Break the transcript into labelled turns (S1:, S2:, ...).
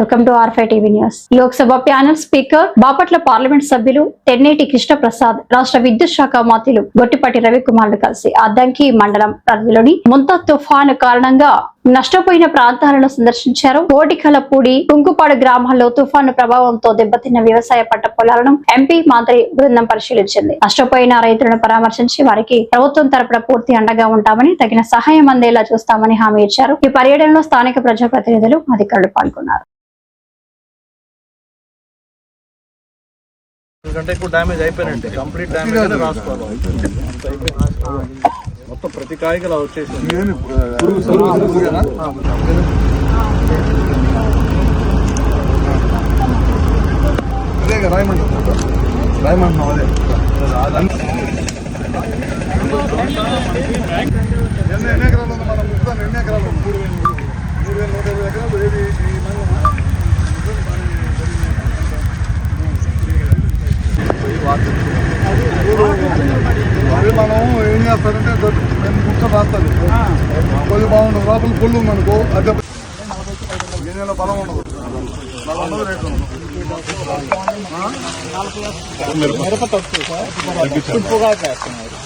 S1: Welcome to R5 TV news Lok Sabha panel speaker Bapatla parliament సభ్యులు తెన్నేటి కృష్ణ ప్రసాద్ రాష్ట్ర విద్యుత్ శాఖ మంత్రులు గొట్టిపాటి రవికుమార్లు కలిసి అద్దంకి మండలం పరిధిలోని ముంత తుఫాను కారణంగా నష్టపోయిన ప్రాంతాలను సందర్శించారు. కోటికలపూడి కుంకుపాడు గ్రామాల్లో తుఫాను ప్రభావంతో దెబ్బతిన్న వ్యవసాయ పంట పొలాలను ఎంపీ మంత్రి బృందం పరిశీలించింది. నష్టపోయిన రైతులను పరామర్శించి వారికి ప్రభుత్వం తరపున పూర్తి అండగా ఉంటామని తగిన సహాయం అందేలా చూస్తామని హామీ ఇచ్చారు. ఈ పర్యటనలో స్థానిక ప్రజాప్రతినిధులు అధికారులు పాల్గొన్నారు.
S2: ఎందుకంటే ఇప్పుడు డ్యామేజ్ అయిపోయినట్టే. కంప్లీట్ డ్యామేజ్ రాసుకోవాలి. మొత్తం ప్రతి కాయకి అలా వచ్చేసింది.
S3: అదే రాయమంటున్నా రాయమంటున్నాం అదే. ఎన్ని ఎన్ని ఎకరాలు దొడ్డు ముక్క రాస్తుంది కొద్ది బాగుంటుంది లోపల పుల్లు ఉందనుకో అది గిన్నెలో బలం ఉండదు. బలం ఉండదు రేటు ఉండదు.
S2: మిరప తక్కువ సార్ ఉప్పుగా చేస్తున్నారు